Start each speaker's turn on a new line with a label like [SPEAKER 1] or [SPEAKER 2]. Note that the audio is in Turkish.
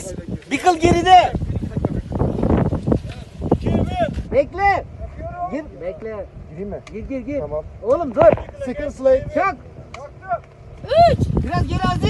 [SPEAKER 1] Aziz. Bir kıl geride. Bekle. Gir. Bekle.
[SPEAKER 2] Gireyim mi?
[SPEAKER 1] Gir gir gir.
[SPEAKER 2] Tamam.
[SPEAKER 1] Oğlum dur.
[SPEAKER 2] Second slate.
[SPEAKER 1] Çak.
[SPEAKER 3] Üç.
[SPEAKER 1] Biraz geri Aziz.